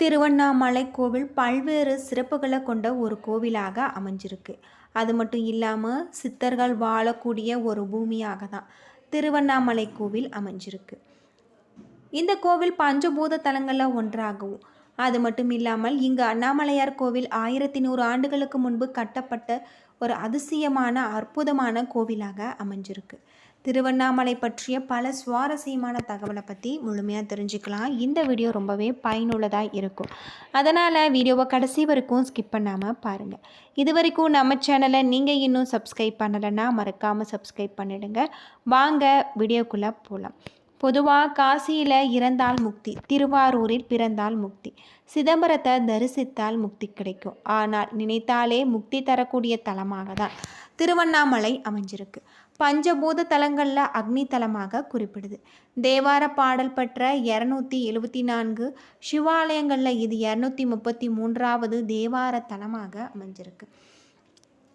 திருவண்ணாமலை கோவில் பல்வேறு சிறப்புகளை கொண்ட ஒரு கோவிலாக அமைஞ்சிருக்கு. அது மட்டும் இல்லாமல் சித்தர்கள் வாழக்கூடிய ஒரு பூமியாக தான் திருவண்ணாமலை கோவில் அமைஞ்சிருக்கு. இந்த கோவில் பஞ்சபூத தலங்களில் ஒன்றாகவும் அது மட்டும் இல்லாமல் இங்கு அண்ணாமலையார் கோவில் ஆயிரத்தி நூறு ஆண்டுகளுக்கு முன்பு கட்டப்பட்ட ஒரு அதிசயமான அற்புதமான கோவிலாக அமைஞ்சிருக்கு. திருவண்ணாமலை பற்றிய பல சுவாரஸ்யமான தகவலை பற்றி முழுமையாக தெரிஞ்சுக்கலாம். இந்த வீடியோ ரொம்பவே பயனுள்ளதாக இருக்கும். அதனால் வீடியோவை கடைசி வரைக்கும் ஸ்கிப் பண்ணாமல் பாருங்கள் இது வரைக்கும் நம்ம சேனலை நீங்கள் இன்னும் சப்ஸ்கிரைப் பண்ணலைன்னா மறக்காமல் சப்ஸ்கிரைப் பண்ணிடுங்க. வாங்க வீடியோக்குள்ளே போகலாம் பொதுவாக காசியில் இறந்தால் முக்தி திருவாரூரில் பிறந்தால் முக்தி சிதம்பரத்தை தரிசித்தால் முக்தி கிடைக்கும். ஆனால் நினைத்தாலே முக்தி தரக்கூடிய தலமாக தான் திருவண்ணாமலை அமைஞ்சிருக்கு. பஞ்சபூத தலங்களில் அக்னி தலமாக குறிப்பிடுது. தேவார பாடல் பெற்ற இரநூத்தி எழுபத்தி நான்கு சிவாலயங்களில் இது இரநூத்தி முப்பத்தி மூன்றாவது தேவார தலமாக அமைஞ்சிருக்கு.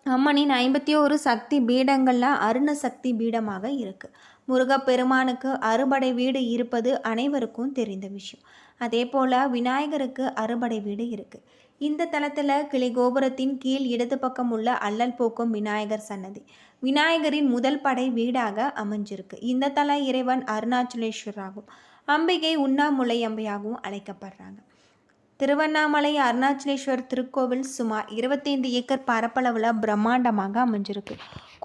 அம்மனின் ஐம்பத்தி ஒரு சக்தி பீடங்களில் அருண சக்தி பீடமாக இருக்கு. முருகப்பெருமானுக்கு அறுபடை வீடு இருப்பது அனைவருக்கும் தெரிந்த விஷயம். அதே போல் விநாயகருக்கு அறுபடை வீடு இருக்குது இந்த தளத்தில் கிளை கோபுரத்தின் கீழ் இடது பக்கம் உள்ள அல்லல் போக்கும் விநாயகர் சன்னதி. விநாயகரின் முதல் படை வீடாக அமைஞ்சிருக்கு. இந்த தல இறைவன் அருணாச்சலேஸ்வராகும் அம்பிகை உண்ணாமுலை அம்பையாகவும் அழைக்கப்படுறாங்க. திருவண்ணாமலை அருணாச்சலேஸ்வர் திருக்கோவில் சுமார் இருபத்தைந்து ஏக்கர் பரப்பளவில் பிரம்மாண்டமாக அமைஞ்சிருக்கு.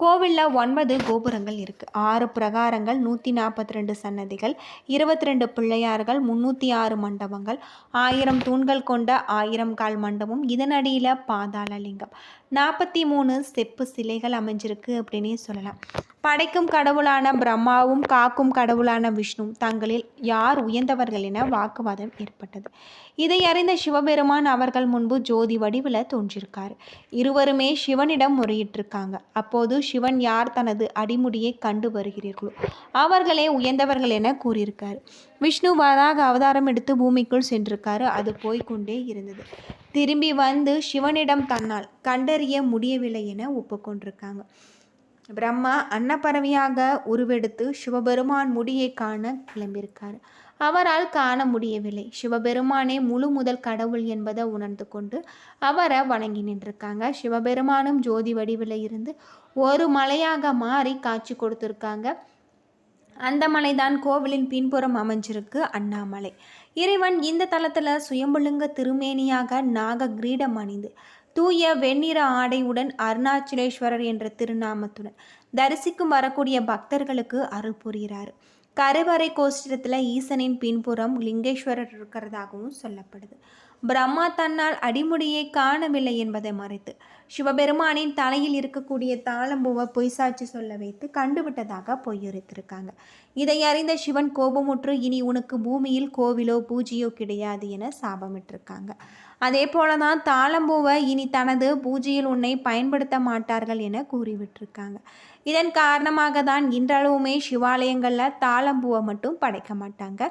கோவிலில் ஒன்பது கோபுரங்கள் இருக்குது ஆறு பிரகாரங்கள் நூற்றி நாற்பத்தி ரெண்டு சன்னதிகள் இருபத்தி ரெண்டு பிள்ளையார்கள் முந்நூற்றி ஆறு மண்டபங்கள் ஆயிரம் தூண்கள் கொண்ட ஆயிரம் கால் மண்டபம் இதனடியில் பாதாள லிங்கம். நாற்பத்தி மூணு செப்பு சிலைகள் அமைஞ்சிருக்கு அப்படின்னே சொல்லலாம். படைக்கும் கடவுளான பிரம்மாவும் காக்கும் கடவுளான விஷ்ணு தங்களில் யார் உயர்ந்தவர்கள் என வாக்குவாதம் ஏற்பட்டது. இதை அறிந்த சிவபெருமான் அவர்கள் முன்பு ஜோதி வடிவில் தோன்றியிருக்கார் இருவருமே சிவனிடம் முறையிட்டிருக்காங்க. அப்போது சிவன் யார் தனது அடிமுடியை கண்டு வருகிறீர்களோ அவர்களே உயர்ந்தவர்கள் என கூறியிருக்கார். விஷ்ணு வராக அவதாரம் எடுத்து பூமிக்குள் சென்றிருக்காரு. அது போய்க்கொண்டே இருந்தது. திரும்பி வந்து சிவனிடம் தன்னால் கண்டறிய முடியவில்லை என ஒப்புக்கொண்டிருக்காங்க. பிரம்மா அன்னப்பறவையாக உருவெடுத்து சிவபெருமான் முடியை காண கிளம்பியிருக்காரு. அவரால் காண முடியவில்லை. சிவபெருமானே முழு முதல் கடவுள் என்பதை உணர்ந்து கொண்டு அவரை வணங்கி நின்றிருக்காங்க. சிவபெருமானும் ஜோதி வடிவில் இருந்து ஒரு மலையாக மாறி காட்சி கொடுத்துருக்காங்க. அந்த மலைதான் கோவிலின் பின்புறம் அமைஞ்சிருக்கு அண்ணாமலை. இறைவன் இந்த தலத்தில் சுயம்புழுங்க திருமேனியாக நாக கிரீடம் அணிந்து தூய வெண்ணிற ஆடையுடன் அருணாச்சலேஸ்வரர் என்ற திருநாமத்துடன் தரிசிக்கும் வரக்கூடிய பக்தர்களுக்கு அருள் புரிகிறார். கருவறை கோஷ்டத்தில் ஈசனின் பின்புறம் லிங்கேஸ்வரர் இருக்கிறதாகவும் சொல்லப்படுது. பிரம்மா தன்னால் அடிமுடியை காணவில்லை என்பதை மறைத்து சிவபெருமானின் தலையில் இருக்கக்கூடிய தாளம்பூவை பொய்சாட்சி சொல்ல வைத்து கண்டுவிட்டதாக பொய்யுரைத்திருக்காங்க. இதை அறிந்த சிவன் கோபமுற்று இனி உனக்கு பூமியில் கோவிலோ பூஜையோ கிடையாது என சாபமிட்டிருக்காங்க. அதே போல தான் தாளம்பூவை இனி தனது பூஜையில் உன்னை பயன்படுத்த மாட்டார்கள் என கூறிவிட்டிருக்காங்க. இதன் காரணமாக தான் இன்றளவுமே சிவாலயங்களில் தாளம்பூவை மட்டும் படைக்க மாட்டாங்க.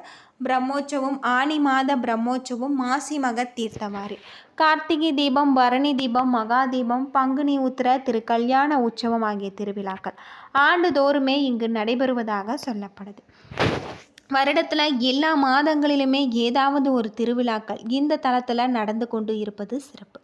பிரம்மோற்சவம் ஆனி மாத பிரம்மோற்சவம் மாசி மக தீர்த்தவாரி. கார்த்திகை தீபம் பரணி தீபம் மகா தீபம் பங்குனி உத்திர திரு கல்யாண உற்சவம் ஆகிய திருவிழாக்கள் ஆண்டுதோறுமே இங்கு நடைபெறுவதாக சொல்லப்படுது. வருடத்தில் எல்லா மாதங்களிலுமே ஏதாவது ஒரு திருவிழாக்கள் இந்த தளத்தில் நடந்து கொண்டு இருப்பது சிறப்பு.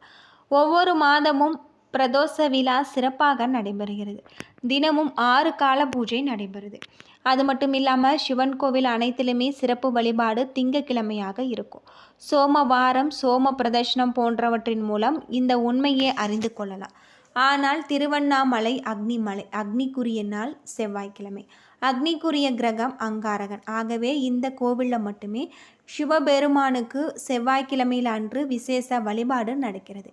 ஒவ்வொரு மாதமும் பிரதோஷ விழா சிறப்பாக நடைபெறுகிறது. தினமும் ஆறு கால பூஜை நடைபெறுது. அது மட்டும் இல்லாமல் சிவன் கோவில் அனைத்திலுமே சிறப்பு வழிபாடு திங்கக்கிழமையாக இருக்கும். சோமவாரம் சோம பிரதர்ஷனம் போன்றவற்றின் மூலம் இந்த உண்மையை அறிந்து கொள்ளலாம். ஆனால் திருவண்ணாமலை அக்னிமலை அக்னிக்குரிய நாள் செவ்வாய்க்கிழமை. அக்னிக்குரிய கிரகம் அங்காரகன். ஆகவே இந்த கோவிலில் மட்டுமே சிவபெருமானுக்கு செவ்வாய்க்கிழமையில் அன்று விசேஷ வழிபாடு நடக்கிறது.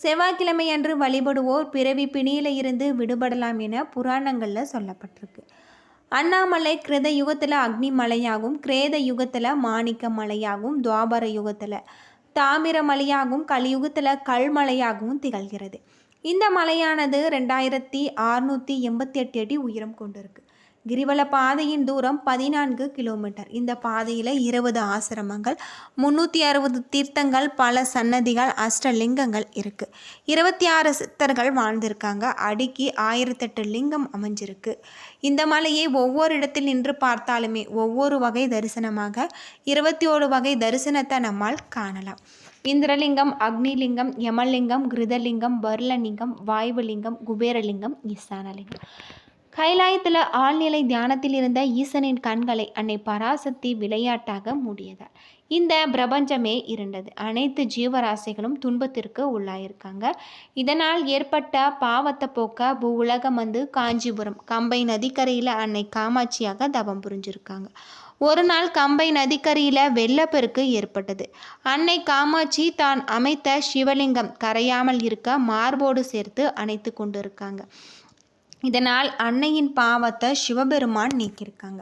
செவ்வாய்க்கிழமை அன்று வழிபடுவோர் பிறவி பிணியில் இருந்து விடுபடலாம் என புராணங்களில் சொல்லப்பட்டிருக்கு. அண்ணாமலை கிருத யுகத்தில் அக்னி மலையாகவும் கிரேத யுகத்தில் மாணிக்க மலையாகவும் துவாபர யுகத்தில் தாமிர மலையாகவும் கலியுகத்தில் கல்மலையாகவும் திகழ்கிறது. இந்த மலையானது ரெண்டாயிரத்தி அறுநூற்றி எண்பத்தி எட்டு அடி உயரம் கொண்டிருக்கு. கிரிவல பாதையின் தூரம் பதினான்கு கிலோமீட்டர். இந்த பாதையில் இருபது ஆசிரமங்கள் முந்நூற்றி அறுபது தீர்த்தங்கள் பல சன்னதிகள் அஷ்டலிங்கங்கள் இருக்குது இருபத்தி ஆறு சித்தர்கள் வாழ்ந்திருக்காங்க. அடிக்கி ஆயிரத்தெட்டு லிங்கம் அமைஞ்சிருக்கு. இந்த மலையை ஒவ்வொரு இடத்தில் நின்று பார்த்தாலுமே ஒவ்வொரு வகை தரிசனமாக இருபத்தி ஓரு வகை தரிசனத்தை நம்மால் காணலாம். இந்திரலிங்கம் அக்னிலிங்கம் யமலிங்கம் கிருதலிங்கம் பர்லலிங்கம் வாயுலிங்கம் குபேரலிங்கம் ஈசானலிங்கம். கைலாயத்தில் ஆழ்நிலை தியானத்தில் இருந்த ஈசனின் கண்களை அன்னை பராசக்தி விளையாட்டாக மூடியதால் இந்த பிரபஞ்சமே இருந்தது. அனைத்து ஜீவராசிகளும் துன்பத்திற்கு உள்ளாயிருக்காங்க. இதனால் ஏற்பட்ட பாவத்தை போக்க பூவுலகம் உலகம் வந்து காஞ்சிபுரம் கம்பை நதிக்கரையில் அன்னை காமாட்சியாக தவம் புரிஞ்சிருக்காங்க. ஒரு நாள் கம்பை நதிக்கரையில் வெள்ளப்பெருக்கு ஏற்பட்டது. அன்னை காமாட்சி தான் அமைத்த சிவலிங்கம் கரையாமல் இருக்க மார்போடு சேர்த்து அணைத்து கொண்டு இருக்காங்க இதனால் அன்னையின் பாவத்தை சிவபெருமான் நீக்கியிருக்காங்க.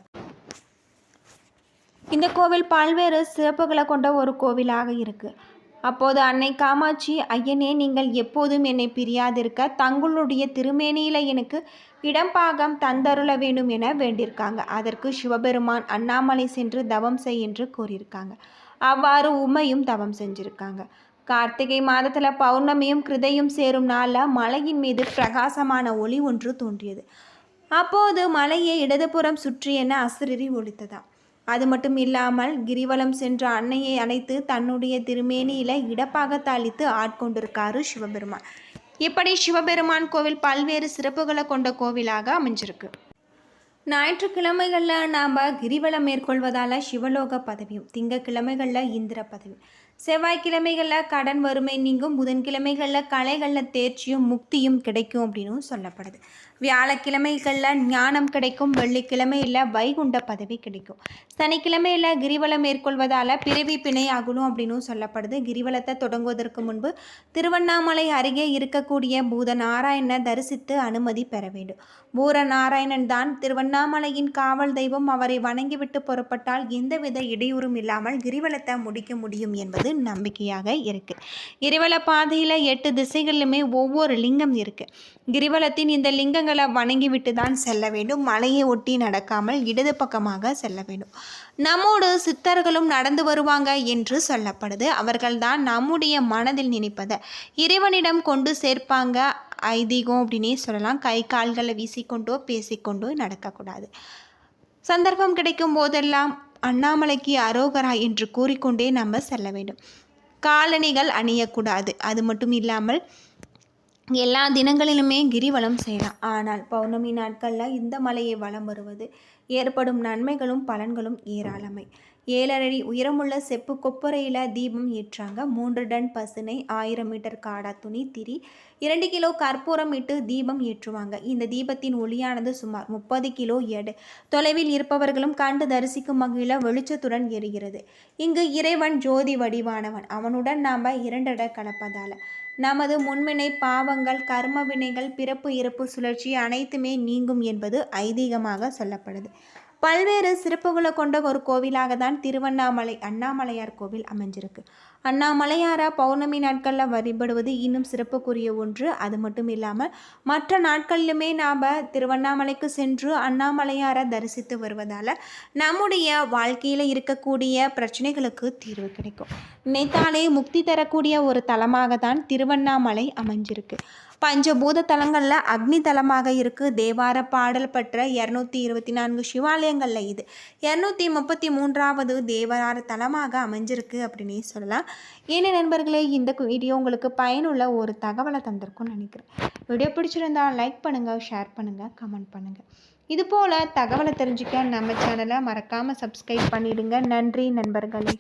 இந்த கோவில் பல்வேறு சிறப்புகளை கொண்ட ஒரு கோவிலாக இருக்குது அப்போது அன்னை காமாட்சி ஐயனே நீங்கள் எப்போதும் என்னை பிரியாதிருக்க தங்களுடைய திருமேனியில் எனக்கு இடம்பாகம் தந்தருள வேண்டும் என வேண்டியிருக்காங்க. அதற்கு சிவபெருமான் அண்ணாமலை சென்று தவம் செய் என்று கூறியிருக்காங்க. அவ்வாறு உமையும் தவம் செஞ்சுருக்காங்க. கார்த்திகை மாதத்தில் பௌர்ணமியும் கிருதையும் சேரும் நாளில் மலையின் மீது பிரகாசமான ஒளி ஒன்று தோன்றியது. அப்போது மலையை இடதுபுறம் சுற்றி என அசுரறி ஒழித்ததா அது மட்டும் இல்லாமல் கிரிவலம் சென்ற அன்னையை அணைத்து தன்னுடைய திருமேனியில இடப்பாக தாளித்து ஆட்கொண்டிருக்காரு சிவபெருமான். இப்படி சிவபெருமான் கோவில் பல்வேறு சிறப்புகளை கொண்ட கோவிலாக அமைஞ்சிருக்கு. ஞாயிற்றுக்கிழமைகளில் நாம் கிரிவலம் மேற்கொள்வதால் சிவலோக பதவியும் திங்கக்கிழமைகளில் இந்திர பதவியும். செவ்வாய்க்கிழமைகளில் கடன் வறுமை நீங்கும் புதன்கிழமைகளில் கலைகளில் தேர்ச்சியும் முக்தியும் கிடைக்கும் அப்படின்னு சொல்லப்படுது. வியாழக்கிழமைகளில் ஞானம் கிடைக்கும் வெள்ளிக்கிழமையில் வைகுண்ட பதவி கிடைக்கும். சனிக்கிழமையில் கிரிவலம் மேற்கொள்வதால் பிறவி பிணை ஆகணும் அப்படின்னு சொல்லப்படுது. கிரிவலத்தை தொடங்குவதற்கு முன்பு திருவண்ணாமலை அருகே இருக்கக்கூடிய பூத நாராயணனை தரிசித்து அனுமதி பெற வேண்டும். பூர நாராயணன் தான் திருவண்ணாமலையின் காவல் தெய்வம். அவரை வணங்கிவிட்டு புறப்பட்டால் எந்தவித இடையூறும் இல்லாமல் கிரிவலத்தை முடிக்க முடியும் என்பது நம்பிக்கையாக இருக்குது கிரிவல பாதையில் எட்டு திசைகளிலுமே ஒவ்வொரு லிங்கம் இருக்குது கிரிவலத்தின் இந்த லிங்கங்களை வணங்கிவிட்டு தான் செல்ல வேண்டும். மலையை ஒட்டி நடக்காமல் இடது பக்கமாக செல்ல வேண்டும். நம்மோடு சித்தர்களும் நடந்து வருவாங்க என்று சொல்லப்படுது. அவர்கள்தான் நம்முடைய மனதில் நினைப்பதை. இறைவனிடம் கொண்டு சேர்ப்பாங்க. ஐதீகம் அப்படின்னே சொல்லலாம். கை கால்களை வீசிக்கொண்டோ பேசிக்கொண்டோ நடக்கக்கூடாது. சந்தர்ப்பம் கிடைக்கும் போதெல்லாம் அண்ணாமலைக்கு அரோகரா என்று கூறிக்கொண்டே நம்ம செல்ல வேண்டும். காலணிகள் அணியக்கூடாது. அது மட்டும் இல்லாமல் எல்லா தினங்களிலுமே கிரிவலம் செய்யலாம். ஆனால் பௌர்ணமி நாட்களில் இந்த மலையை வலம் வருவது ஏற்படும் நன்மைகளும் பலன்களும் ஏராளமை ஏழரை உயரமுள்ள செப்பு கொப்பரையில் தீபம் ஏற்றாங்க. மூன்று டன் பசுனை ஆயிரம் மீட்டர் காடா துணி திரி இரண்டு கிலோ கற்பூரம் இட்டு தீபம் ஏற்றுவாங்க. இந்த தீபத்தின் ஒளியானது சுமார் முப்பது கிலோ எடை. தொலைவில் இருப்பவர்களும் கண்டு தரிசிக்கும் வகையில் வெளிச்சத்துடன் எரிகிறது இங்கு இறைவன் ஜோதி வடிவானவன். அவனுடன் நாம் இரண்டட கலப்பதால். நமது முன்வினை பாவங்கள் கர்ம வினைகள் பிறப்பு இறப்பு சுழற்சி அனைத்துமே நீங்கும் என்பது ஐதீகமாக சொல்லப்படுது. பல்வேறு சிறப்புகளை கொண்ட ஒரு கோவிலாக தான் திருவண்ணாமலை அண்ணாமலையார் கோவில் அமைஞ்சிருக்கு. அண்ணாமலையாரா பௌர்ணமி நாட்களில் வழிபடுவது இன்னும் சிறப்புக்குரிய ஒன்று. அது மட்டும் இல்லாமல் மற்ற நாட்களிலுமே நாம் திருவண்ணாமலைக்கு சென்று அண்ணாமலையாரை தரிசித்து வருவதால் நம்முடைய வாழ்க்கையில் இருக்கக்கூடிய பிரச்சனைகளுக்கு தீர்வு கிடைக்கும். நினைத்தாலே முக்தி தரக்கூடிய ஒரு தலமாக தான் திருவண்ணாமலை அமைஞ்சிருக்கு. பஞ்சபூத தலங்களில் அக்னி தலமாக இருக்குது தேவார பாடல் பெற்ற இரநூத்தி இருபத்தி நான்கு சிவாலயங்களில் இது. இரநூத்தி முப்பத்தி மூன்றாவது தேவார தலமாக அமைஞ்சிருக்கு அப்படின்னு சொல்லலாம். ஏன்னா நண்பர்களே இந்த வீடியோ உங்களுக்கு பயனுள்ள ஒரு தகவலை தந்திருக்கும்னு நினைக்கிறேன். வீடியோ பிடிச்சிருந்தால் லைக் பண்ணுங்கள் ஷேர் பண்ணுங்கள் கமெண்ட் பண்ணுங்கள் இது போல் தகவலை தெரிஞ்சுக்க நம்ம சேனலை மறக்காமல் சப்ஸ்கிரைப் பண்ணிவிடுங்க நன்றி நண்பர்களே.